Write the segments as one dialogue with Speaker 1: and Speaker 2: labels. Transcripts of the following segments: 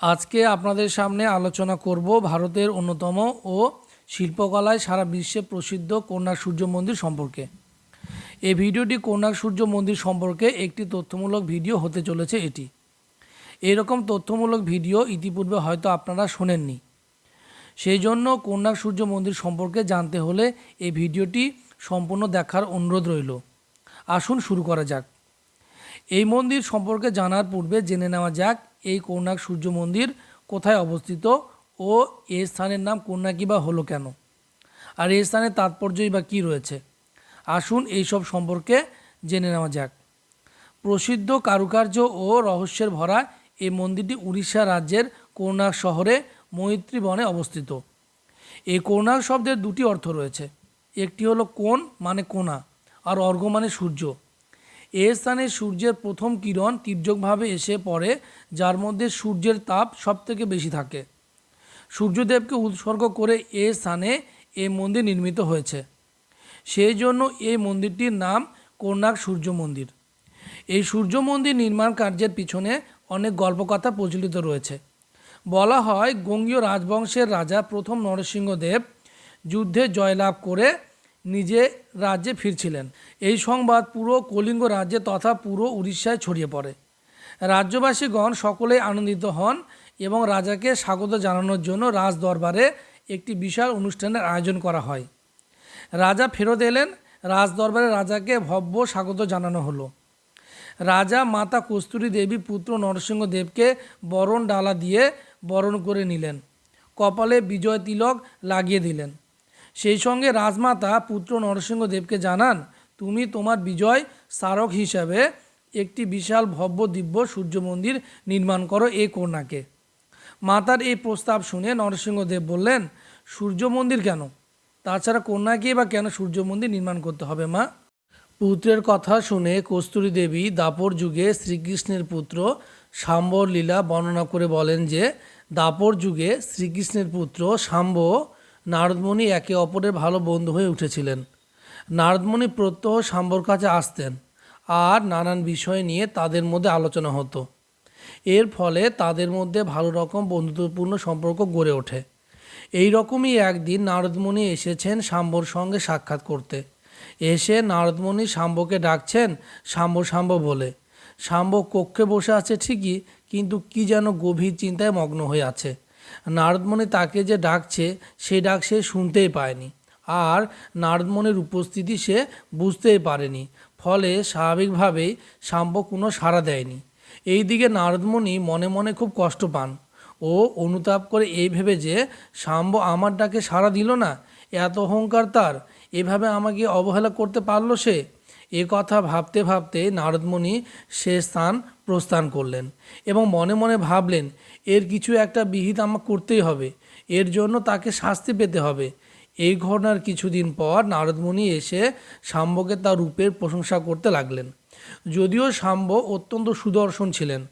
Speaker 1: আজকে আপনাদের সামনে আলোচনা করব ভারতের অন্যতম ও শিল্পকলায় সারা বিশ্বে প্রসিদ্ধ কন্যা সূর্য মন্দির সম্পর্কে। এই ভিডিওটি কন্যা সূর্য মন্দির সম্পর্কে একটি তথ্যমূলক ভিডিও হতে চলেছে এটি। এরকম তথ্যমূলক ভিডিও ইতিপূর্বে হয়তো আপনারা শোনেননি। সেই জন্য কন্যা সূর্য মন্দির সম্পর্কে জানতে হলে এই ভিডিওটি সম্পূর্ণ দেখার অনুরোধ রইল। আসুন শুরু করা যাক। এই মন্দির সম্পর্কে জানার পূর্বে জেনে নেওয়া যাক এই কন্যাক সূর্য মন্দির কোথায় অবস্থিত ও এই স্থানের নাম কন্যাকি বা হলো কেন? আর এই স্থানের তাৎপর্যই বা কী রয়েছে? আসুন এইসব সম্পর্কে জেনে নেওয়া যাক। প্রসিদ্ধ কারুকার্য ও রহস্যের ভরা এই মন্দিরটি উড়িষ্যা রাজ্যের কোর্নাক শহরে মৈত্রী বনে অবস্থিত। এই কোর্নাক শব্দের দুটি অর্থ রয়েছে। একটি হলো কোণ মানে কোনা আর অর্ঘ মানে সূর্য। এ স্থানে সূর্যের প্রথম কিরণ তির্যকভাবে এসে পড়ে, যার মধ্যে সূর্যের তাপ সবথেকে বেশি থাকে। সূর্যদেবকে উৎসর্গ করে এ স্থানে এ মন্দির নির্মিত হয়েছে। সেই জন্য এই মন্দিরটির নাম কোর্নাক সূর্য মন্দির। এই সূর্য মন্দির নির্মাণ কার্যের পিছনে অনেক গল্পকথা প্রচলিত রয়েছে। বলা হয়, গঙ্গীয় রাজবংশের রাজা প্রথম নরসিংহদেব যুদ্ধে জয়লাভ করে নিজে রাজ্যে ফিরছিলেন। এই সংবাদ পুরো কলিঙ্গ রাজ্যে তথা পুরো উড়িষ্যায় ছড়িয়ে পড়ে। রাজ্যবাসীগণ সকলেই আনন্দিত হন এবং রাজাকে স্বাগত জানানোর জন্য রাজ দরবারে একটি বিশাল অনুষ্ঠানের আয়োজন করা হয়। রাজা ফেরত এলেন রাজ দরবারে রাজাকে ভব্য স্বাগত জানানো হলো। রাজা মাতা কস্তুরী দেবী পুত্র নরসিংহ দেবকে বরণ ডালা দিয়ে বরণ করে নিলেন। কপালে বিজয় তিলক লাগিয়ে দিলেন। সেই সঙ্গে রাজমাতা পুত্র নরসিংহ দেবকে জানান, তুমি তোমার বিজয় স্মারক হিসাবে একটি বিশাল ভব্য দিব্য সূর্য মন্দির নির্মাণ করো এই কন্যাকে। মাতার এই প্রস্তাব শুনে নরসিংহদেব বললেন, সূর্য মন্দির কেন? তাছাড়া কন্যাকে বা কেন সূর্য মন্দির নির্মাণ করতে হবে, মা? পুত্রের কথা শুনে কস্তুরী দেবী দাপর যুগে শ্রীকৃষ্ণের পুত্র সাম্বর লীলা বর্ণনা করে বলেন যে, দাপর যুগে শ্রীকৃষ্ণের পুত্র সাম্ব নারদমণি একে অপরের ভালো বন্ধু হয়ে উঠেছিলেন। নারদমণি প্রত্যহ সাম্বর কাছে আসতেন আর নানান বিষয় নিয়ে তাদের মধ্যে আলোচনা হতো। এর ফলে তাদের মধ্যে ভালো রকম বন্ধুত্বপূর্ণ সম্পর্ক গড়ে ওঠে। এই রকমই একদিন নারদমণি এসেছেন শাম্বর সঙ্গে সাক্ষাৎ করতে। এসে নারদমণি শাম্বকে ডাকছেন শাম্ব শাম্ব বলে। শাম্ব কক্ষে বসে আছে ঠিকই, কিন্তু কি যেন গভীর চিন্তায় মগ্ন হয়ে আছে। নারদমণি তাকে যে ডাকছে সেই ডাক সে শুনতেই পায়নি। আর নারদমণির উপস্থিতি সে বুঝতেই পারেনি। ফলে স্বাভাবিকভাবেই শাম্ব কোনো সাড়া দেয়নি। এইদিকে নারদমণি মনে মনে খুব কষ্ট পান। ও অনুতাপ করে এই ভেবে যে শাম্ব আমার ডাকে সাড়া দিল না? এত অহংকার তার। এভাবে আমাকে অবহেলা করতে পারল সে? এ কথা ভাবতে ভাবতে নারদমণি সে স্থান প্রস্থান করলেন এবং মনে মনে ভাবলেন এর কিছু একটা বিহিত আমাকে করতেই হবে। এর জন্য তাকে শাস্তি পেতে হবে। এই ঘটনার কিছুদিন পর নারদমণি এসে শাম্বকে তার রূপের প্রশংসা করতে লাগলেন। যদিও শাম্ব অত্যন্ত সুদর্শন ছিলেন।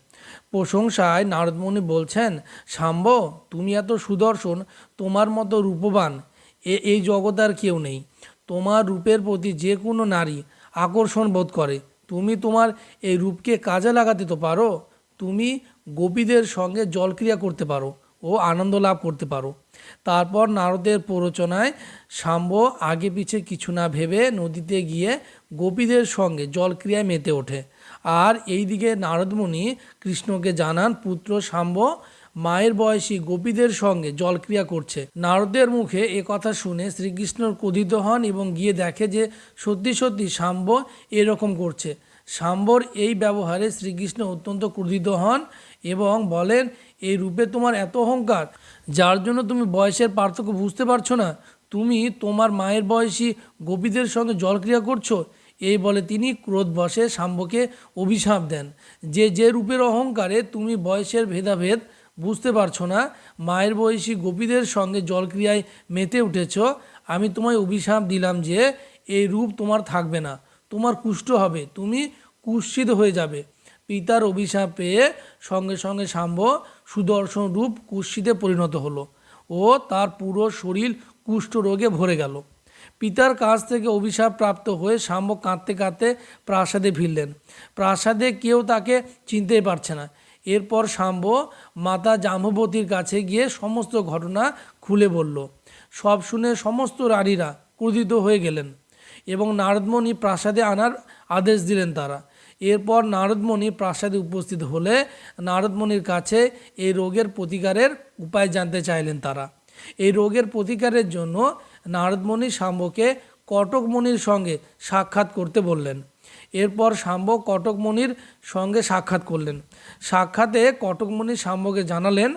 Speaker 1: প্রশংসায় নারদমণি বলছেন শাম্ব তুমি এত সুদর্শন, তোমার মতো রূপবান। এ, এই জগৎ আর কেউ নেই। তোমার রূপের প্রতি যে কোনো নারী আকর্ষণ বোধ করে। তুমি তোমার এই রূপকে কাজে লাগাতে তো পারো। তুমি গোপীদের সঙ্গে জলক্রিয়া করতে পারো ও আনন্দ লাভ করতে পারো। তারপর নারদের প্ররোচনায় শাম্ব আগে পিছে কিছু না ভেবে নদীতে গিয়ে গোপীদের সঙ্গে জলক্রিয়ায় মেতে ওঠে। আর এইদিকে নারদমণি কৃষ্ণকে জানান, পুত্র শাম্ব, মায়ের বয়সী গোপীদের সঙ্গে জলক্রিয়া করছে। নারদের মুখে এ কথা শুনে শ্রীকৃষ্ণর ক্রোধিত হন এবং গিয়ে দেখে যে সত্যি সত্যি শাম্ব এরকম করছে। শাম্বর এই ব্যবহারে শ্রীকৃষ্ণ অত্যন্ত ক্রোধিত হন এবং বলেন, এই রূপে তোমার এত অহংকার, যার জন্য তুমি বয়সের পার্থক্য বুঝতে পারছ না। তুমি তোমার মায়ের বয়সী গোপীদের সঙ্গে জলক্রিয়া করছ। এই বলে তিনি ক্রোধবশে শাম্বকে অভিশাপ দেন। যে যে রূপের অহংকারে তুমি বয়সের ভেদাভেদ বুঝতে পারছ না, মায়ের বয়সী গোপীদের সঙ্গে জলক্রিয়ায় মেতে উঠেছ, আমি তোমায় অভিশাপ দিলাম যে, এই রূপ তোমার থাকবে না, তোমার কুষ্ঠ হবে, তুমি কুৎসিত হয়ে যাবে। পিতার অভিশাপ পেয়ে সঙ্গে সঙ্গে শাম্ব সুদর্শন রূপ কুৎসিতে পরিণত হলো ও তার পুরো শরীর কুষ্ঠ রোগে ভরে গেল। পিতার কাছ থেকে অভিশাপ প্রাপ্ত হয়ে শাম্ব কাঁদতে কাঁদতে প্রাসাদে ফিরলেন। প্রাসাদে কেউ তাকে চিনতেই পারছে না। এরপর শাম্ব মাতা জাম্ববতীর কাছে গিয়ে সমস্ত ঘটনা খুলে বলল। সব শুনে সমস্ত রানীরা ক্রোধিত হয়ে গেলেন এবং নারদমণি প্রাসাদে আনার আদেশ দিলেন তারা। এরপর নারদমণি প্রাসাদে উপস্থিত হলে নারদমণির কাছে এই রোগের প্রতিকারের উপায় জানতে চাইলেন তারা। এই রোগের প্রতিকারের জন্য নারদমণি শাম্বকে কটকমণির সঙ্গে সাক্ষাৎ করতে বললেন। এরপর শাম্ব কটকমণির সঙ্গে সাক্ষাৎ করলেন। সাক্ষাতে কটকমণি শাম্বকে জানালেন,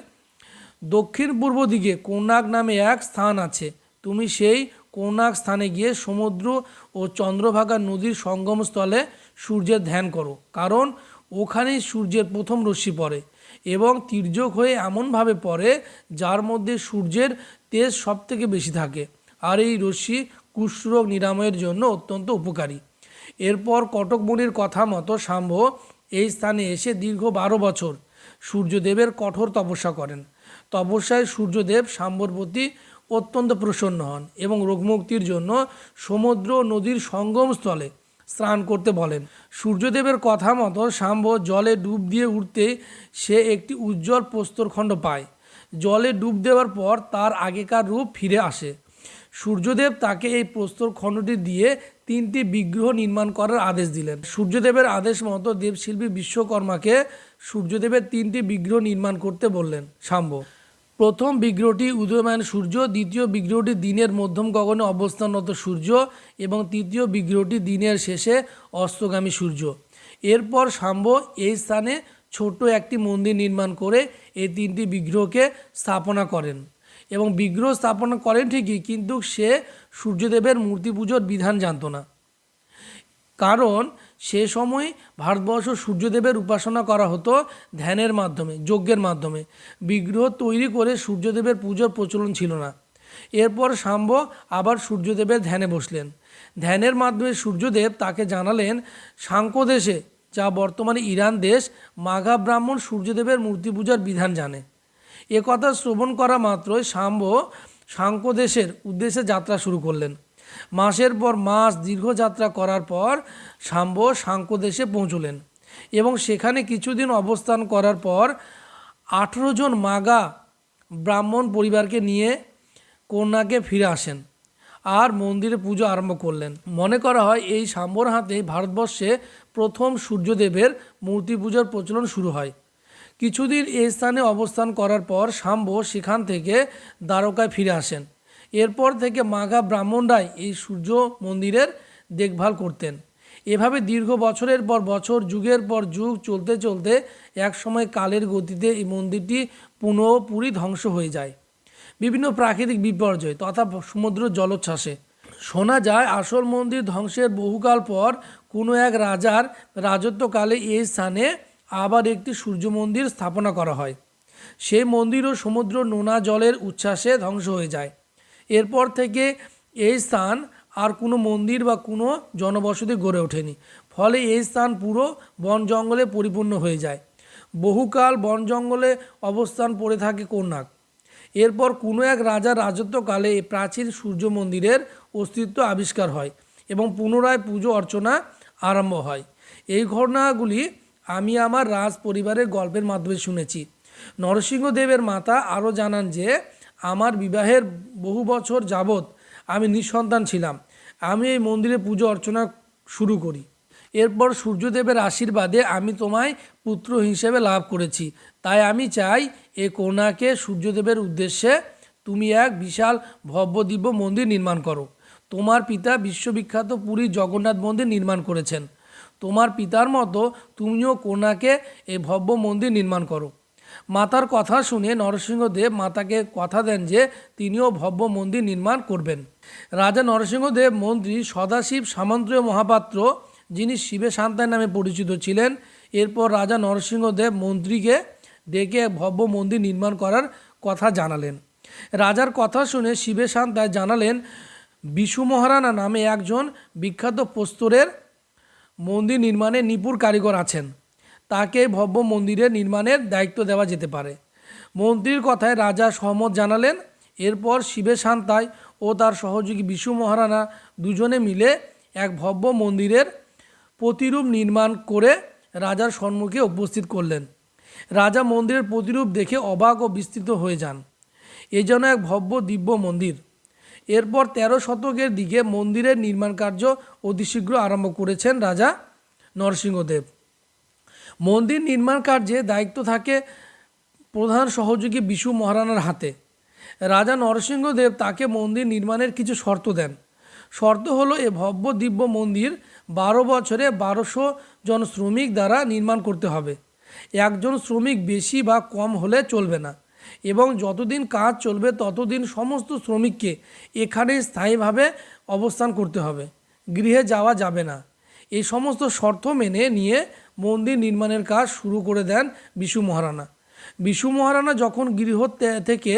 Speaker 1: দক্ষিণ পূর্ব দিকে কোনাক নামে এক স্থান আছে। তুমি সেই কোনাক স্থানে গিয়ে সমুদ্র ও চন্দ্রভাগা নদীর সঙ্গমস্থলে সূর্যের ধ্যান করো। কারণ ওখানেই সূর্যের প্রথম রশ্মি পড়ে এবং তির্যক হয়ে এমনভাবে পড়ে যার মধ্যে সূর্যের তেজ সবথেকে বেশি থাকে। আর এই রশ্মি কুষ্ঠরোগ নিরাময়ের জন্য অত্যন্ত উপকারী। এরপর কটকমণির কথা মতো শাম্ভ এই স্থানে এসে দীর্ঘ বারো বছর সূর্যদেবের কঠোর তপস্যা করেন। তপস্যায় সূর্যদেব শাম্বর প্রতি অত্যন্ত প্রসন্ন হন এবং রোগমুক্তির জন্য সমুদ্র নদীর সঙ্গমস্থলে স্নান করতে বলেন। সূর্যদেবের কথা মতো শাম্ব জলে ডুব দিয়ে উঠতে সে একটি উজ্জ্বল প্রস্তরখণ্ড পায়। জলে ডুব দেওয়ার পর তার আগেকার রূপ ফিরে আসে। সূর্যদেব তাকে এই প্রস্তর খণ্ডটি দিয়ে তিনটি বিগ্রহ নির্মাণ করার আদেশ দিলেন। সূর্যদেবের আদেশ মতো দেবশিল্পী বিশ্বকর্মাকে সূর্যদেবের তিনটি বিগ্রহ নির্মাণ করতে বললেন শাম্ব প্রথম বিগ্রহটি উদয়মান সূর্য, দ্বিতীয় বিগ্রহটি দিনের মধ্যম গগনে অবস্থানরত সূর্য এবং তৃতীয় বিগ্রহটি দিনের শেষে অস্তগামী সূর্য। এরপর শাম্ব এই স্থানে ছোট একটি মন্দির নির্মাণ করে এই তিনটি বিগ্রহকে স্থাপনা করেন এবং বিগ্রহ স্থাপনা করেন ঠিকই, কিন্তু সে সূর্যদেবের মূর্তি পুজোর বিধান জানতো না। কারণ সে সময় ভারতবর্ষ সূর্যদেবের উপাসনা করা হতো ধ্যানের মাধ্যমে, যজ্ঞের মাধ্যমে। বিগ্রহ তৈরি করে সূর্যদেবের পুজোর প্রচলন ছিল না। এরপর শাম্ব আবার সূর্যদেবের ধ্যানে বসলেন। ধ্যানের মাধ্যমে সূর্যদেব তাকে জানালেন সাংখ্যদেশে যা বর্তমানে ইরান দেশ, মাঘা ব্রাহ্মণ সূর্যদেবের মূর্তি পূজার বিধান জানে। একথা শ্রবণ করা মাত্রই শাম্ব সাংখ্যদেশের উদ্দেশ্যে যাত্রা শুরু করলেন। মাসের পর মাস দীর্ঘযাত্রা করার পর শাম্ব সাংখ্যদেশে পৌঁছলেন এবং সেখানে কিছুদিন অবস্থান করার পর আঠেরো জন মাগা ব্রাহ্মণ পরিবারকে নিয়ে কন্যাকে ফিরে আসেন আর মন্দিরে পুজো আরম্ভ করলেন। মনে করা হয় এই শাম্বর হাতে ভারতবর্ষে প্রথম সূর্যদেবের মূর্তি পূজার প্রচলন শুরু হয়। কিছুদিন এই স্থানে অবস্থান করার পর শাম্ব সেখান থেকে দ্বারকায় ফিরে আসেন। এরপর থেকে মাঘা ব্রাহ্মণরাই এই সূর্য মন্দিরের দেখভাল করতেন। এভাবে দীর্ঘ বছরের পর বছর, যুগের পর যুগ চলতে চলতে একসময় কালের গতিতে এই মন্দিরটি পুনঃপুরি ধ্বংস হয়ে যায়। বিভিন্ন প্রাকৃতিক বিপর্যয় তথা সমুদ্র জলোচ্ছ্বাসে। শোনা যায় আসল মন্দির ধ্বংসের বহুকাল পর কোনো এক রাজার রাজত্বকালে এই স্থানে আবার একটি সূর্য মন্দির স্থাপনা করা হয়। সেই মন্দিরও সমুদ্র নোনা জলের উচ্ছ্বাসে ধ্বংস হয়ে যায়। এরপর থেকে এই স্থান আর কোনো মন্দির বা কোনো জনবসতি গড়ে ওঠেনি। ফলে এই স্থান পুরো বন জঙ্গলে পরিপূর্ণ হয়ে যায়। বহুকাল বন জঙ্গলে অবস্থান পড়ে থাকে কন্যাক। এরপর কোনো এক রাজার রাজত্বকালে এই প্রাচীন সূর্য মন্দিরের অস্তিত্ব আবিষ্কার হয় এবং পুনরায় পুজো অর্চনা আরম্ভ হয়। এই ঘটনাগুলি আমি আমার রাজ পরিবারের গল্পের মাধ্যমে শুনেছি। নরসিংহদেবের মাতা আরও জানান যে আমার বিবাহের বহু বছর যাবৎ আমি নিঃসন্তান ছিলাম। আমি এই মন্দিরে পুজো অর্চনা শুরু করি। এরপর সূর্যদেবের আশীর্বাদে আমি তোমায় পুত্র হিসেবে লাভ করেছি। তাই আমি চাই এ কন্যাকে সূর্যদেবের উদ্দেশ্যে তুমি এক বিশাল ভব্য দিব্য মন্দির নির্মাণ করো। তোমার পিতা বিশ্ববিখ্যাত পুরী জগন্নাথ মন্দির নির্মাণ করেছেন। তোমার পিতার মতো তুমিও কন্যাকে এই ভব্য মন্দির নির্মাণ করো। মাতার কথা শুনে নরসিংহদেব মাতাকে কথা দেন যে তিনিও ভব্য মন্দির নির্মাণ করবেন। রাজা নরসিংহদেব মন্ত্রী সদাশিব সামন্তীয় মহাপাত্র, যিনি শিবে শান্তায় নামে পরিচিত ছিলেন, এরপর রাজা নরসিংহদেব মন্ত্রীকে ডেকে ভব্য মন্দির নির্মাণ করার কথা জানালেন। রাজার কথা শুনে শিবে শান্তায় জানালেন, বিশু মহারানা নামে একজন বিখ্যাত প্রস্তরের মন্দির নির্মাণে নিপুণ কারিগর আছেন। তাকে ভব্য মন্দিরের নির্মাণের দায়িত্ব দেওয়া যেতে পারে। মন্ত্রীর কথায় রাজা সহমত জানালেন, এরপর শিবের শান্তায় ও তার সহযোগী বিশু মহারানা দুজনে মিলে এক ভব্য মন্দিরের প্রতিরূপ নির্মাণ করে রাজার সম্মুখে উপস্থিত করলেন। রাজা মন্দিরের প্রতিরূপ দেখে অবাক ও বিস্তৃত হয়ে যান। এ যেন এক ভব্য দিব্য মন্দির। এরপর তেরো শতকের দিকে মন্দিরের নির্মাণ কার্য অতি শীঘ্র আরম্ভ করেছেন রাজা নরসিংহদেব। মন্দির নির্মাণ কার্যে দায়িত্ব থাকে প্রধান সহযোগী বিশু মহারানার হাতে। রাজা নরসিংহদেব তাকে মন্দির নির্মাণের কিছু শর্ত দেন। শর্ত হলো এ ভব্য দিব্য মন্দির বারো বছরে বারোশো জন শ্রমিক দ্বারা নির্মাণ করতে হবে। একজন শ্রমিক বেশি বা কম হলে চলবে না এবং যতদিন কাজ চলবে ততদিন সমস্ত শ্রমিককে এখানে স্থায়ীভাবে অবস্থান করতে হবে। গৃহে যাওয়া যাবে না। এই সমস্ত শর্ত মেনে নিয়ে মন্দির নির্মাণের কাজ শুরু করে দেন বিশু মহারানা। বিশু মহারানা যখন গৃহ থেকে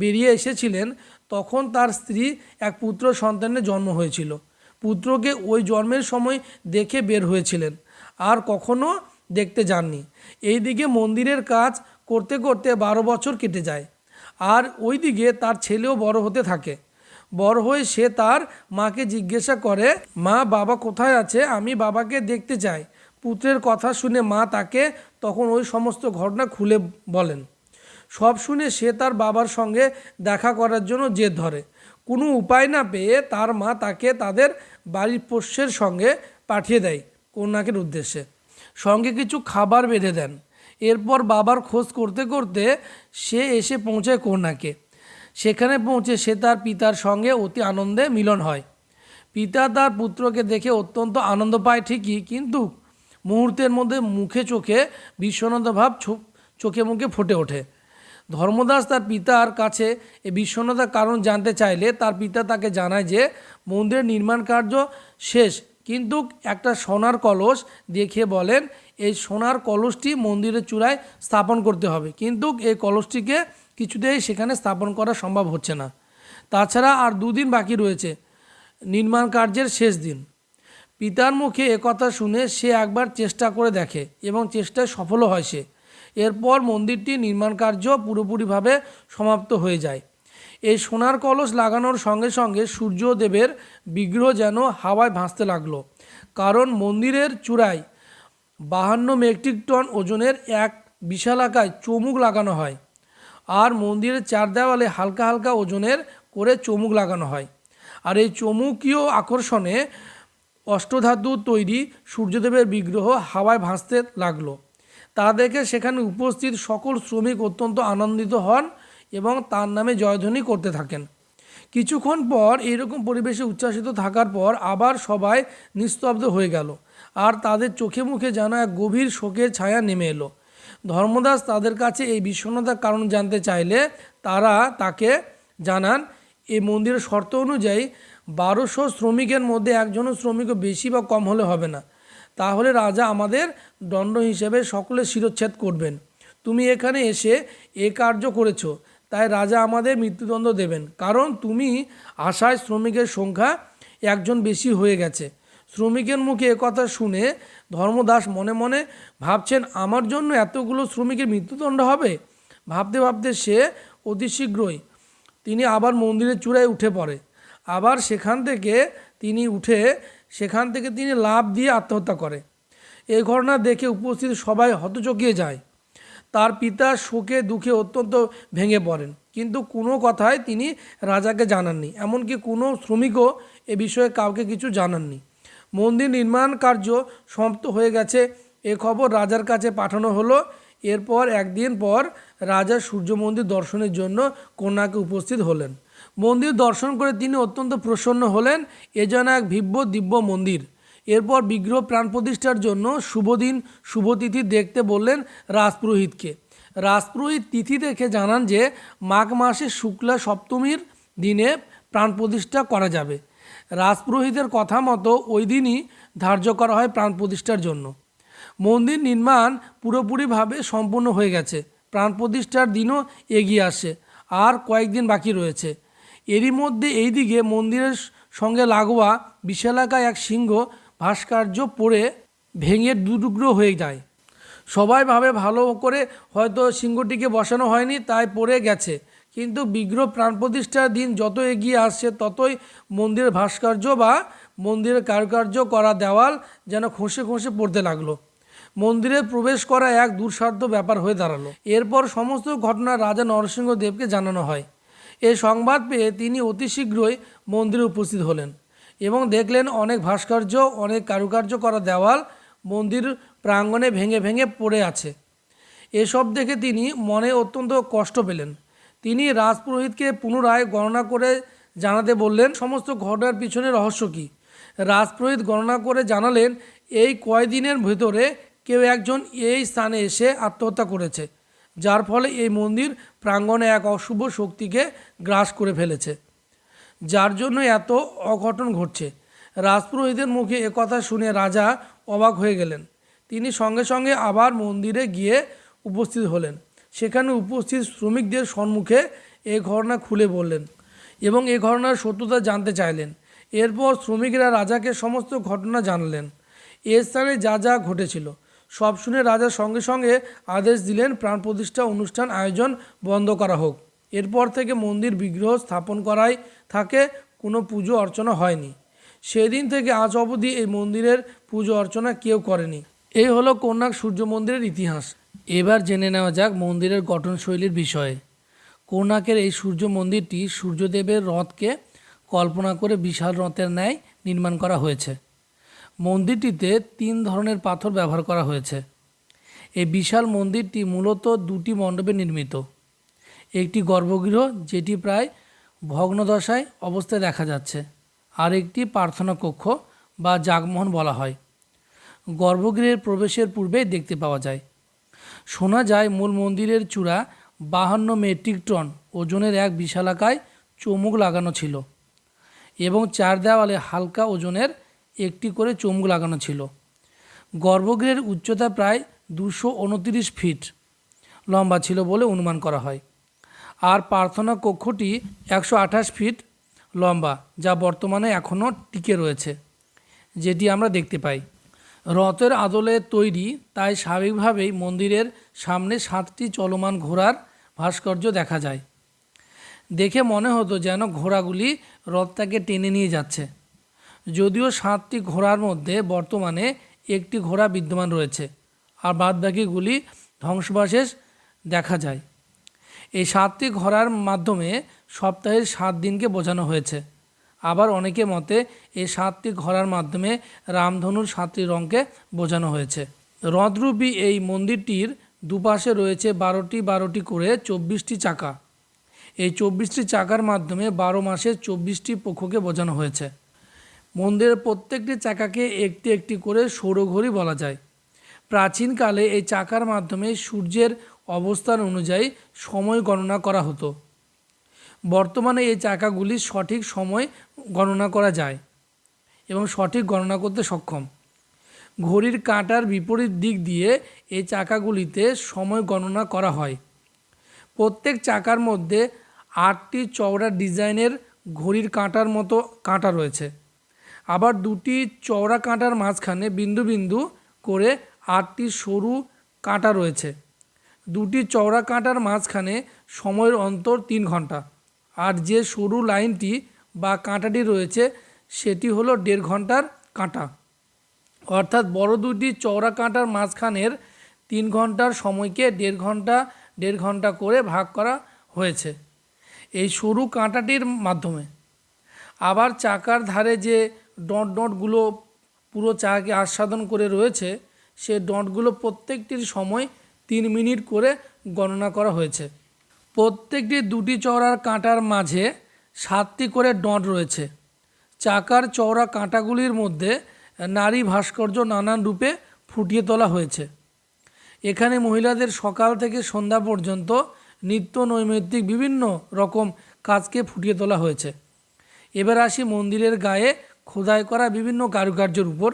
Speaker 1: বেরিয়ে এসেছিলেন, তখন তার স্ত্রী এক পুত্র সন্তানের জন্ম হয়েছিল। পুত্রকে ওই জন্মের সময় দেখে বের হয়েছিলেন, আর কখনো দেখতে যাননি। এইদিকে মন্দিরের কাজ করতে করতে বারো বছর কেটে যায়, আর ওইদিকে তার ছেলেও বড় হতে থাকে। বড় হয়ে সে তার মাকে জিজ্ঞাসা করে, মা, বাবা কোথায় আছে? আমি বাবাকে দেখতে চাই। পুত্রের কথা শুনে মা তাকে তখন ওই সমস্ত ঘটনা খুলে বলেন। সব শুনে সে তার বাবার সঙ্গে দেখা করার জন্য জেদ ধরে। কোনো উপায় না পেয়ে তার মা তাকে তাদের বাড়ির পোষ্যের সঙ্গে পাঠিয়ে দেয় কন্যাকের উদ্দেশ্যে। সঙ্গে কিছু খাবার বেঁধে দেন। এরপর বাবার খোঁজ করতে করতে সে এসে পৌঁছায় কন্যাকে। সেখানে পৌঁছে সে তার পিতার সঙ্গে অতি আনন্দে মিলন হয়। পিতা তার পুত্রকে দেখে অত্যন্ত আনন্দ পায় ঠিকই, কিন্তু মুহূর্তের মধ্যে মুখে চোখে বিষণ্ণতা ভাব চোখে মুখে ফুটে ওঠে। ধর্মদাস তার পিতার কাছে এই বিষণ্ণতার কারণ জানতে চাইলে তার পিতা তাকে জানায় যে, মন্দিরের নির্মাণ কার্য শেষ, কিন্তু একটা সোনার কলস দেখে বলেন, এই সোনার কলসটি মন্দিরের চূড়ায় স্থাপন করতে হবে। কিন্তু এই কলসটিকে কিছুতেই সেখানে স্থাপন করা সম্ভব হচ্ছে না। তাছাড়া আর দুদিন বাকি রয়েছে। নির্মাণ কার্যের শেষ দিন। পিতার মুখে একথা শুনে সে একবার চেষ্টা করে দেখে এবং চেষ্টায় সফলও হয় সে। এরপর মন্দিরটি নির্মাণ কার্য পুরোপুরিভাবে সমাপ্ত হয়ে যায়। এই সোনার কলস লাগানোর সঙ্গে সঙ্গে সূর্যদেবের বিগ্রহ যেন হাওয়ায় ভাসতে লাগল। কারণ মন্দিরের চূড়ায় বাহান্ন মেট্রিক টন ওজনের এক বিশালাকায় চমুক লাগানো হয় আর মন্দিরের চার দেওয়ালে হালকা হালকা ওজনের করে চমুক লাগানো হয়। আর এই চমুকীয় আকর্ষণে অষ্টধাতু তৈরি সূর্যদেবের বিগ্রহ হাওয়ায় ভাসতে লাগল। তা দেখে সেখানে উপস্থিত সকল শ্রমিক অত্যন্ত আনন্দিত হন এবং তার নামে জয়ধ্বনি করতে থাকেন। কিছুক্ষণ পর এইরকম পরিবেশে উচ্ছ্বাসিত থাকার পর আবার সবাই নিস্তব্ধ হয়ে গেল। আর তাদের চোখে মুখে যেন এক গভীর শোকের ছায়া নেমে এলো। ধর্মদাস তাদের কাছে এই বিষণ্ণতার কারণ জানতে চাইলে তারা তাকে জানান এই মন্দিরের শর্ত অনুযায়ী বারোশো শ্রমিকের মধ্যে একজনও শ্রমিকও বেশি বা কম হলে হবে না। তাহলে রাজা আমাদের দণ্ড হিসেবে সকলের শিরচ্ছেদ করবেন। তুমি এখানে এসে এ কার্য করেছ, তাই রাজা আমাদের মৃত্যুদণ্ড দেবেন। কারণ তুমি আশায় শ্রমিকের সংখ্যা একজন বেশি হয়ে গেছে। শ্রমিকের মুখে একথা শুনে ধর্মদাস মনে মনে ভাবছেন, আমার জন্য এতগুলো শ্রমিকের মৃত্যুদণ্ড হবে? ভাবতে ভাবতে সে অতি শীঘ্রই তিনি আবার মন্দিরের চূড়ায় উঠে পড়ে। আবার সেখান থেকে তিনি উঠে সেখান থেকে তিনি লাভ দিয়ে আত্মহত্যা করে। এই ঘটনা দেখে উপস্থিত সবাই হতচকিয়ে যায়। তার পিতা শোকে, দুঃখে অত্যন্ত ভেঙে পড়েন। কিন্তু কোনো কথাই তিনি রাজাকে জানাননি। এমনকি কোনো শ্রমিকও এ বিষয়ে কাউকে কিছু জানাননি। মন্দির নির্মাণ কার্য সমাপ্ত হয়ে গেছে। এ খবর রাজার কাছে পাঠানো হলো। এরপর একদিন পর রাজা সূর্য মন্দির দর্শনের জন্য কন্যাকে উপস্থিত হলেন। মন্দির দর্শন করে তিনি অত্যন্ত প্রসন্ন হলেন। এ যেন এক ভিব্য দিব্য মন্দির। এরপর বিগ্রহ প্রাণ প্রতিষ্ঠার জন্য শুভদিন শুভতিথি দেখতে বললেন রাজপুরোহিতকে। রাজপুরোহিত তিথি দেখে জানান যে, মাঘ মাসের শুক্লা সপ্তমীর দিনে প্রাণ প্রতিষ্ঠা করা যাবে। রাজপুরোহিতের কথা মতো ওই দিনই ধার্য করা হয় প্রাণ প্রতিষ্ঠার জন্য। মন্দির নির্মাণ পুরোপুরিভাবে সম্পূর্ণ হয়ে গেছে। প্রাণ প্রতিষ্ঠার দিনও এগিয়ে আসে। আর কয়েকদিন বাকি রয়েছে। এরই মধ্যে এইদিকে মন্দিরের সঙ্গে লাগোয়া বিশালাকায় এক সিংহ ভাস্কর্য পড়ে ভেঙে দুটুকরো হয়ে যায়। সবাই ভাবে ভালো করে হয়তো সিংহটিকে বসানো হয়নি, তাই পড়ে গেছে। কিন্তু বিগ্রহ প্রাণ প্রতিষ্ঠার দিন যত এগিয়ে আসছে, ততই মন্দিরের ভাস্কর্য বা মন্দিরের কারুকার্য করা দেওয়াল যেন খসে খসে পড়তে লাগল। মন্দিরে প্রবেশ করা এক দুঃসাধ্য ব্যাপার হয়ে দাঁড়াল। এরপর সমস্ত ঘটনা রাজা নরসিংহদেবকে জানানো হয়। এই সংবাদ পেয়ে তিনি অতি শীঘ্রই মন্দিরে উপস্থিত হলেন এবং দেখলেন অনেক ভাস্কর্য, অনেক কারুকার্য করা দেওয়াল মন্দির প্রাঙ্গণে ভেঙে ভেঙে পড়ে আছে। এসব দেখে তিনি মনে অত্যন্ত কষ্ট পেলেন। তিনি রাজপুরোহিতকে পুনরায় গণনা করে জানাতে বললেন, সমস্ত ঘটনার পিছনে রহস্য কী? রাজপুরোহিত গণনা করে জানালেন, এই কয়দিনের ভেতরে কেউ একজন এই স্থানে এসে আত্মহত্যা করেছে। যার ফলে এই মন্দির প্রাঙ্গণে এক অশুভ শক্তিকে গ্রাস করে ফেলেছে। যার জন্য এত অঘটন ঘটছে। রাজপুরোহিতের মুখে একথা শুনে রাজা অবাক হয়ে গেলেন। তিনি সঙ্গে সঙ্গে আবার মন্দিরে গিয়ে উপস্থিত হলেন। সেখানে উপস্থিত শ্রমিকদের সম্মুখে এই ঘটনা খুলে বললেন এবং এ ঘটনার সত্যতা জানতে চাইলেন। এরপর শ্রমিকরা রাজাকে সমস্ত ঘটনা জানলেন। এ স্থানে যা যা ঘটেছিল। সব শুনে রাজা সঙ্গে সঙ্গে আদেশ দিলেন প্রাণ প্রতিষ্ঠা অনুষ্ঠান আয়োজন বন্ধ করা হোক। এরপর থেকে মন্দির বিগ্রহ স্থাপন করাই থাকে, কোনো পুজো অর্চনা হয়নি। সেদিন থেকে আজ অবধি এই মন্দিরের পুজো অর্চনা কেউ করেনি। এই হলো কন্যাক সূর্য মন্দিরের ইতিহাস। এবার জেনে নেওয়া যাক মন্দিরের গঠনশৈলীর বিষয়ে। কোনাকের এই সূর্য মন্দিরটি সূর্যদেবের রথকে কল্পনা করে বিশাল রথের ন্যায় নির্মাণ করা হয়েছে। মন্দিরটিতে তিন ধরনের পাথর ব্যবহার করা হয়েছে। এই বিশাল মন্দিরটি মূলত দুটি মণ্ডপে নির্মিত। একটি গর্ভগৃহ, যেটি প্রায় ভগ্নদশায় অবস্থায় দেখা যাচ্ছে। আর একটি প্রার্থনা কক্ষ বা জাগমোহন বলা হয়। গর্ভগৃহের প্রবেশের পূর্বেই দেখতে পাওয়া যায়। শোনা যায় মূল মন্দিরের চূড়া বাহান্ন মেট্রিক টন ওজনের এক বিশালাকায় চমুক লাগানো ছিল এবং চার দেওয়ালে হালকা ওজনের একটি করে চমুক লাগানো ছিল। গর্ভগৃহের উচ্চতা প্রায় দুশো উনতিরিশ ফিট। লম্বা ছিল বলে অনুমান করা হয়। আর প্রার্থনা কক্ষটি একশো আঠাশ ফিট লম্বা, যা বর্তমানে এখনও টিকে রয়েছে, যেটি আমরা দেখতে পাই। রথের আদলে তৈরি, তাই স্বাভাবিকভাবেই মন্দিরের সামনে সাতটি চলমান ঘোড়ার ভাস্কর্য দেখা যায়। দেখে মনে হতো যেন ঘোড়াগুলি রথটাকে টেনে নিয়ে যাচ্ছে। যদিও সাতটি ঘোড়ার মধ্যে বর্তমানে একটি ঘোড়া বিদ্যমান রয়েছে। আর বাদবাকিগুলি ধ্বংসবাশেষ দেখা যায়। এই সাতটি ঘোড়ার মাধ্যমে সপ্তাহের সাত দিনকে বোঝানো হয়েছে। আবার অনেকে মতে এই সাতটি ঘোড়ার মাধ্যমে রামধনুর সাতটি রঙকে বোঝানো হয়েছে। হ্রদরূপী এই মন্দিরটির দুপাশে রয়েছে বারোটি বারোটি করে চব্বিশটি চাকা। এই চব্বিশটি চাকার মাধ্যমে বারো মাসের চব্বিশটি পক্ষকে বোঝানো হয়েছে। মন্দিরের প্রত্যেকটি চাকাকে একটি একটি করে সৌরঘড়ি বলা যায়। প্রাচীনকালে এই চাকার মাধ্যমে সূর্যের অবস্থান অনুযায়ী সময় গণনা করা হতো। বর্তমানে এই চাকাগুলির সঠিক সময় গণনা করা যায় এবং সঠিক গণনা করতে সক্ষম। ঘড়ির কাঁটার বিপরীত দিক দিয়ে এই চাকাগুলিতে সময় গণনা করা হয়। প্রত্যেক চাকার মধ্যে আটটি চওড়া ডিজাইনের ঘড়ির কাঁটার মতো কাঁটা রয়েছে। আবার দুটি চওড়া কাঁটার মাঝখানে বিন্দু বিন্দু করে আটটি সরু কাঁটা রয়েছে। দুটি চওড়া কাঁটার মাঝখানে সময়ের অন্তর তিন ঘণ্টা। আর যে সরু লাইনটি বা কাঁটাটি রয়েছে, সেটি হলো দেড় ঘণ্টার কাঁটা। অর্থাৎ বড় দুটি চওড়া কাঁটার মাঝখানের তিন ঘণ্টার সময়কে দেড় ঘণ্টা দেড় ঘণ্টা করে ভাগ করা হয়েছে এই সরু কাঁটাটির মাধ্যমে। আবার চাকার ধারে যে ডট ডটগুলো পুরো চাকে আস্বাদন করে রয়েছে, সে ডটগুলো প্রত্যেকটির সময় তিন মিনিট করে গণনা করা হয়েছে। প্রত্যেকটি দুটি চওড়ার কাঁটার মাঝে সাতটি করে ডট রয়েছে। চাকার চওড়া কাঁটাগুলির মধ্যে নারী ভাস্কর্য নানান রূপে ফুটিয়ে তোলা হয়েছে। এখানে মহিলাদের সকাল থেকে সন্ধ্যা পর্যন্ত নিত্য নৈমিত্তিক বিভিন্ন রকম কাজকে ফুটিয়ে তোলা হয়েছে। এবার আসি মন্দিরের গায়ে খোদাই করা বিভিন্ন কারুকার্যের উপর।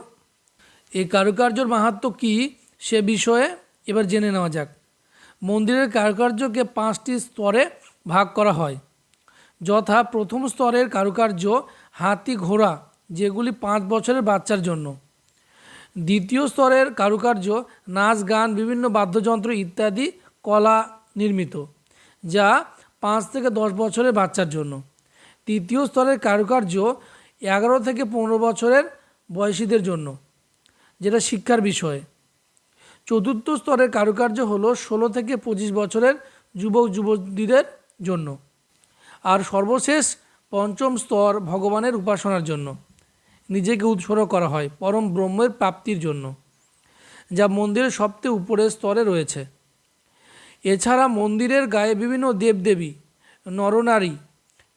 Speaker 1: এই কারুকার্যর মাহাত্ম কী সে বিষয়ে এবার জেনে নেওয়া যাক। মন্দিরের কারুকার্যকে পাঁচটি স্তরে ভাগ করা হয়। যথা প্রথম স্তরের কারুকার্য হাতি ঘোড়া, যেগুলি পাঁচ বছরের বাচ্চার জন্য। দ্বিতীয় স্তরের কারুকার্য নাচ, গান, বিভিন্ন বাদ্যযন্ত্র ইত্যাদি, কলা নির্মিত, যা পাঁচ থেকে দশ বছরের বাচ্চার জন্য। তৃতীয় স্তরের কারুকার্য এগারো থেকে পনেরো বছরের বয়সীদের জন্য, যেটা শিক্ষার বিষয়। চতুর্থ স্তরের কারুকার্য হলো ষোলো থেকে পঁচিশ বছরের যুবক যুবতীদের জন্য। আর সর্বশেষ পঞ্চম স্তর ভগবানের উপাসনার জন্য, নিজেকে উৎসর্গ করা হয় পরম ব্রহ্মের প্রাপ্তির জন্য, যা মন্দিরের সবচেয়ে উপরের স্তরে রয়েছে। এছাড়া মন্দিরের গায়ে বিভিন্ন দেবদেবী, নরনারী,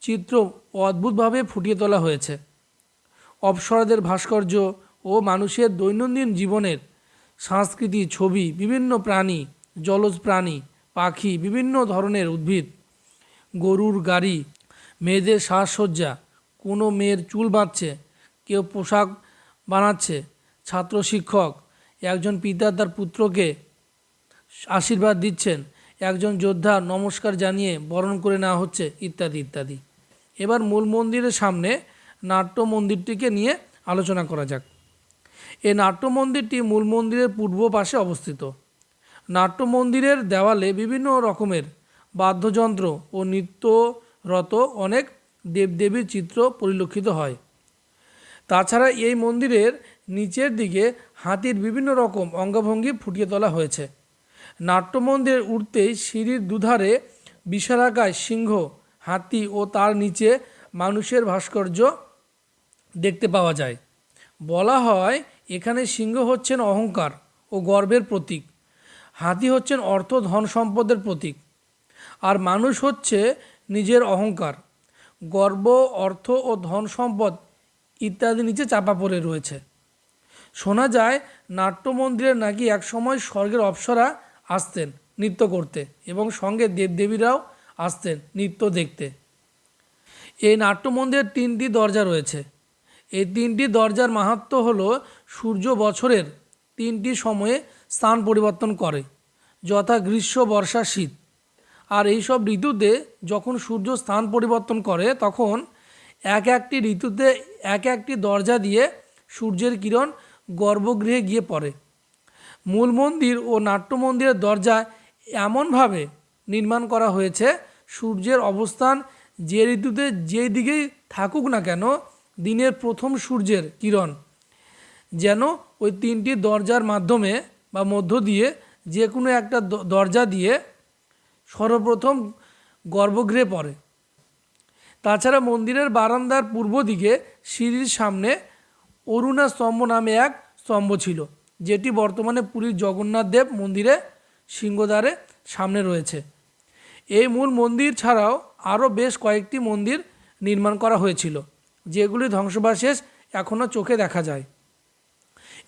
Speaker 1: চিত্র অদ্ভুতভাবে ফুটিয়ে তোলা হয়েছে। অপসরাদের ভাস্কর্য ও মানুষের দৈনন্দিন জীবনের সংস্কৃতি, ছবি, বিভিন্ন প্রাণী, জলজ প্রাণী, পাখি, বিভিন্ন ধরনের উদ্ভিদ, গরুর গাড়ি, মেয়েদের সাজসজ্জা, কোনো মেয়ের চুল বাঁধছে, কেউ পোশাক বানাচ্ছে, ছাত্র শিক্ষক, একজন পিতা তার পুত্রকে আশীর্বাদ দিচ্ছেন, একজন যোদ্ধা নমস্কার জানিয়ে বরণ করে নেওয়া হচ্ছে, ইত্যাদি ইত্যাদি। এবার মূল মন্দিরের সামনে নাট্য মন্দিরটিকে নিয়ে আলোচনা করা যাক। এই নাট্য মন্দিরটি মূল মন্দিরের পূর্ব পাশে অবস্থিত। নাট্য মন্দিরের দেওয়ালে বিভিন্ন রকমের বাদ্যযন্ত্র ও নৃত্যরত অনেক দেবদেবীর চিত্র পরিলক্ষিত হয়। তাছাড়া এই মন্দিরের নিচের দিকে হাতির বিভিন্ন রকম অঙ্গভঙ্গি ফুটিয়ে তোলা হয়েছে। নাট্য মন্দিরের উঠতেই সিঁড়ির দুধারে বিশালাকায় সিংহ, হাতি ও তার নিচে মানুষের ভাস্কর্য দেখতে পাওয়া যায়। বলা হয়, এখানে সিংহ হচ্ছেন অহংকার ও গর্বের প্রতীক, হাতি হচ্ছেন অর্থ ধন সম্পদের প্রতীক, আর মানুষ হচ্ছে নিজের অহংকার, গর্ব, অর্থ ও ধন সম্পদ ইত্যাদি নিচে চাপা পড়ে রয়েছে। শোনা যায় নাট্য মন্দিরে নাকি একসময় স্বর্গের অপ্সরা আসতেন নৃত্য করতে এবং সঙ্গে দেবদেবীরাও আসতেন নৃত্য দেখতে। এই নাট্য মন্দিরের তিনটি দরজা রয়েছে। এই তিনটি দরজার মাহাত্ম্য হলো সূর্য বছরের তিনটি সময়ে স্থান পরিবর্তন করে, যথা গ্রীষ্ম, বর্ষা, শীত। আর এই সব ঋতুতে যখন সূর্য স্থান পরিবর্তন করে, তখন এক একটি ঋতুতে এক একটি দরজা দিয়ে সূর্যের কিরণ গর্ভগৃহে গিয়ে পড়ে। মূল মন্দির ও নাট্য মন্দিরের দরজা এমনভাবে নির্মাণ করা হয়েছে, সূর্যের অবস্থান যে ঋতুতে যে দিকেই থাকুক না কেন দিনের প্রথম সূর্যের কিরণ, যেন ওই তিনটি দরজার মাধ্যমে বা মধ্য দিয়ে যে কোনো একটা দরজা দিয়ে সর্বপ্রথম গর্ভগৃহে পড়ে। তাছাড়া মন্দিরের বারান্দার পূর্ব দিকে সিঁড়ির সামনে অরুণা স্তম্ভ নামে এক স্তম্ভ ছিল, যেটি বর্তমানে পুরীর জগন্নাথ দেব মন্দিরে সিংহদ্বারে সামনে রয়েছে। এই মূল মন্দির ছাড়াও আরও বেশ কয়েকটি মন্দির নির্মাণ করা হয়েছিল। যেগুলি ধ্বংসবাশেষ এখনও চোখে দেখা যায়।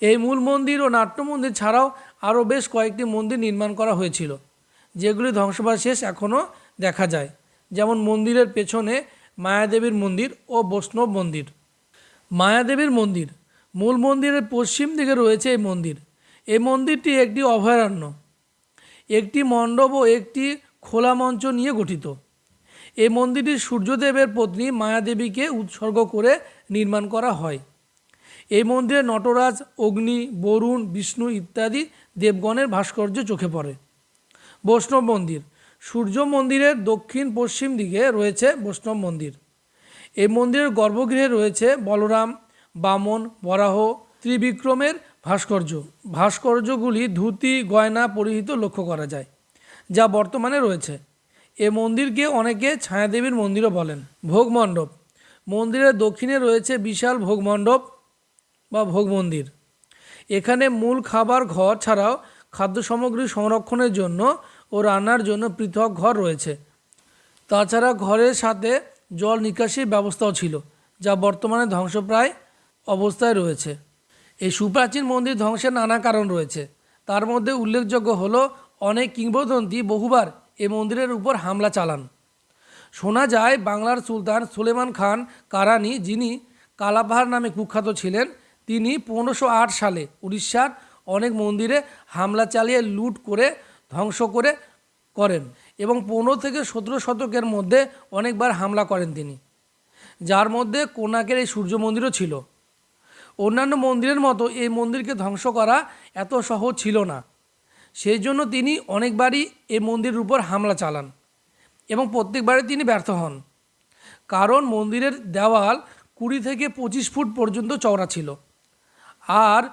Speaker 1: এই মূল মন্দির ও নাট্য মন্দির ছাড়াও আরও বেশ কয়েকটি মন্দির নির্মাণ করা হয়েছিল, যেগুলি ধ্বংসবাশেষ এখনও দেখা যায়, যেমন মন্দিরের পেছনে মায়াদেবীর মন্দির ও বৈষ্ণব মন্দির। মায়াদেবীর মন্দির, মূল মন্দিরের পশ্চিম দিকে রয়েছে এই মন্দির। এই মন্দিরটি একটি অভয়ারণ্য, একটি মণ্ডপ ও একটি খোলা মঞ্চ নিয়ে গঠিত। এই মন্দিরটি সূর্যদেবের পত্নী মায়াদেবীকে উৎসর্গ করে নির্মাণ করা হয়। এই মন্দিরে নটরাজ, অগ্নি, বরুণ, বিষ্ণু ইত্যাদি দেবগণের ভাস্কর্য চোখে পড়ে। বৈষ্ণব মন্দির। সূর্য মন্দিরের দক্ষিণ পশ্চিম দিকে রয়েছে বৈষ্ণব মন্দির। এই মন্দিরের গর্ভগৃহে রয়েছে বলরাম, বামন, বরাহ, ত্রিবিক্রমের ভাস্কর্য। ভাস্কর্যগুলি ধুতি, গয়না পরিহিত লক্ষ্য করা যায়, যা বর্তমানে রয়েছে। এ মন্দিরকে অনেকে ছায়াদেবীর মন্দিরও বলেন ভোগ মণ্ডপ মন্দিরের দক্ষিণে রয়েছে বিশাল ভোগ মণ্ডপ বা ভোগ মন্দির। এখানে মূল খাবার ঘর ছাড়াও খাদ্য সামগ্রী সংরক্ষণের জন্য ও রান্নার জন্য পৃথক ঘর রয়েছে। তাছাড়া ঘরের সাথে জল নিকাশির ব্যবস্থাও ছিল, যা বর্তমানে ধ্বংসপ্রায় অবস্থায় রয়েছে। এই সুপ্রাচীন মন্দির ধ্বংসের নানা কারণ রয়েছে। তার মধ্যে উল্লেখযোগ্য হলো, অনেক কিংবদন্তি বহুবার এই মন্দিরের উপর হামলা চালান। শোনা যায়, বাংলার সুলতান সুলেমান খান কারানি, যিনি কালাপাহাড় নামে কুখ্যাত ছিলেন, তিনি পনেরোশো সালে উড়িষ্যার অনেক মন্দিরে হামলা চালিয়ে লুট করে, ধ্বংস করে করেন এবং পনেরো থেকে সতেরো শতকের মধ্যে অনেকবার হামলা করেন তিনি। যার মধ্যে কোনাকের এই সূর্য মন্দিরও ছিল। অন্যান্য মন্দিরের মতো এই মন্দিরকে ধ্বংস করা এত সহজ ছিল না। সেই জন্য তিনি অনেকবারই এই মন্দিরের উপর হামলা চালান এবং প্রত্যেকবারে তিনি ব্যর্থ হন। কারণ মন্দিরের দেওয়াল কুড়ি থেকে পঁচিশ ফুট পর্যন্ত চওড়া ছিল। আর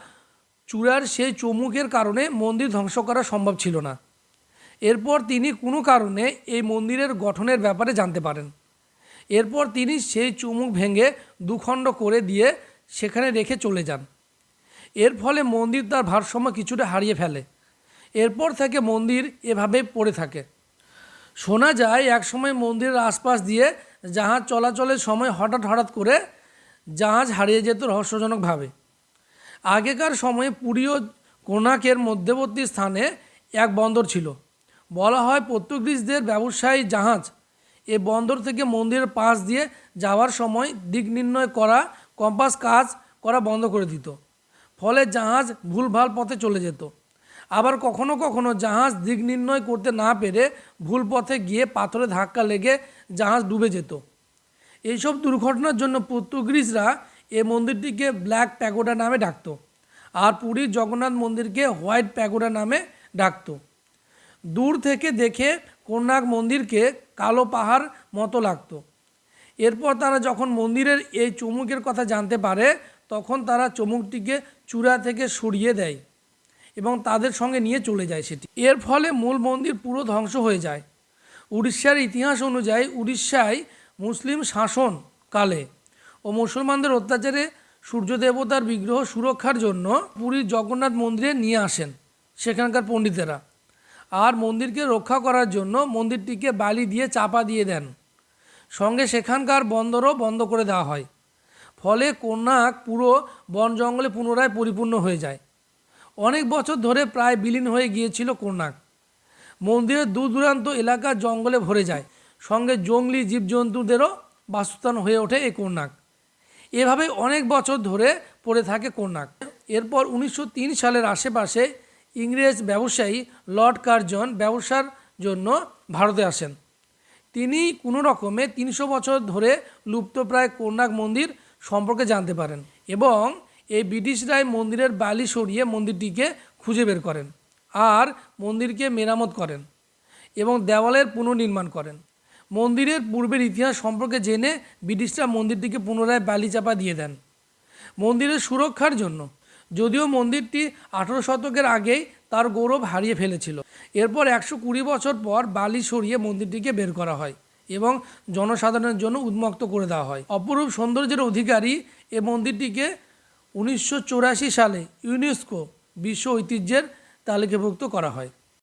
Speaker 1: চূড়ার সেই চমুকের কারণে মন্দির ধ্বংস করা সম্ভব ছিল না। এরপর তিনি কোনো কারণে এই মন্দিরের গঠনের ব্যাপারে জানতে পারেন। এরপর তিনি সেই চুমুক ভেঙে দুখণ্ড করে দিয়ে সেখানে রেখে চলে যান। এর ফলে মন্দির তার ভারসাম্য কিছুটা হারিয়ে ফেলে। এরপর থেকে মন্দির এভাবে পড়ে থাকে। শোনা যায় একসময় মন্দিরের আশপাশ দিয়ে জাহাজ চলাচলের সময় হঠাৎ হঠাৎ করে জাহাজ হারিয়ে যেত রহস্যজনকভাবে আগেকার সময়ে পুরী ও কোনাকের মধ্যবর্তী স্থানে এক বন্দর ছিল। বলা হয় পর্তুগিজদের ব্যবসায়ী জাহাজ। এ বন্দর থেকে মন্দিরের পাশ দিয়ে যাওয়ার সময় দিক নির্ণয় করা, কম্পাস কাজ করা বন্ধ করে দিত। ফলে জাহাজ ভুলভাল পথে চলে যেত। আবার কখনো কখনো জাহাজ দিক নির্ণয় করতে না পেরে ভুল পথে গিয়ে পাথরে ধাক্কা লেগে জাহাজ ডুবে যেত। এইসব দুর্ঘটনার জন্য পর্তুগিজরা এ মন্দিরটিকে ব্ল্যাক প্যাগোডা নামে ডাকতো আর পুরীর জগন্নাথ মন্দিরকে হোয়াইট প্যাগোডা নামে ডাকতো। দূর থেকে দেখে কোণার্ক মন্দিরকে কালো পাহাড় মতো লাগতো। এরপর তারা যখন মন্দিরের এই চমুকের কথা জানতে পারে, তখন তারা চমুকটিকে চূড়া থেকে সরিয়ে দেয়। এবং তাদের সঙ্গে নিয়ে চলে যায় সেটি। এর ফলে মূল মন্দির পুরো ধ্বংস হয়ে যায়। উড়িষ্যার ইতিহাস অনুযায়ী উড়িষ্যায় মুসলিম শাসন কালে ও মুসলমানদের অত্যাচারে সূর্য দেবতার বিগ্রহ সুরক্ষার জন্য পুরীর জগন্নাথ মন্দিরে নিয়ে আসেন সেখানকার পণ্ডিতেরা। আর মন্দিরকে রক্ষা করার জন্য মন্দিরটিকে বালি দিয়ে চাপা দিয়ে দেন। সঙ্গে সেখানকার বন্দরও বন্ধ করে দেওয়া হয়। ফলে কন্যাক পুরো বন জঙ্গলে পুনরায় পরিপূর্ণ হয়ে যায়। অনেক বছর ধরে প্রায় বিলীন হয়ে গিয়েছিল কন্যাক মন্দিরের দূর দূরান্ত এলাকা জঙ্গলে ভরে যায়। সঙ্গে জঙ্গলি জীবজন্তুদেরও বাসস্থান হয়ে ওঠে এই কন্যাক এভাবে অনেক বছর ধরে পড়ে থাকে কন্যাক এরপর উনিশশো তিন সালের আশেপাশে ইংরেজ ব্যবসায়ী লর্ড কার্জন ব্যবসার জন্য ভারতে আসেন। তিনি কোনো রকমে তিনশো বছর ধরে লুপ্তপ্রায় কন্যাক মন্দির সম্পর্কে জানতে পারেন এবং এই ব্রিটিশরাই মন্দিরের বালি সরিয়ে মন্দিরটিকে খুঁজে বের করেন আর মন্দিরকে মেরামত করেন এবং দেওয়ালের পুনর্নির্মাণ করেন। মন্দিরের পূর্বের ইতিহাস সম্পর্কে জেনে ব্রিটিশরা মন্দিরটিকে পুনরায় বালি চাপা দিয়ে দেন। মন্দিরের সুরক্ষার জন্য, যদিও মন্দিরটি আঠেরো শতকের আগেই তার গৌরব হারিয়ে ফেলেছিল। এরপর একশো কুড়ি বছর পর বালি সরিয়ে মন্দিরটিকে বের করা হয় এবং জনসাধারণের জন্য উন্মুক্ত করে দেওয়া হয়। অপরূপ সৌন্দর্যের অধিকারী এ মন্দিরটিকে উনিশশো চুরাশি সালে ইউনেস্কো বিশ্ব ঐতিহ্যের তালিকাভুক্ত করা হয়।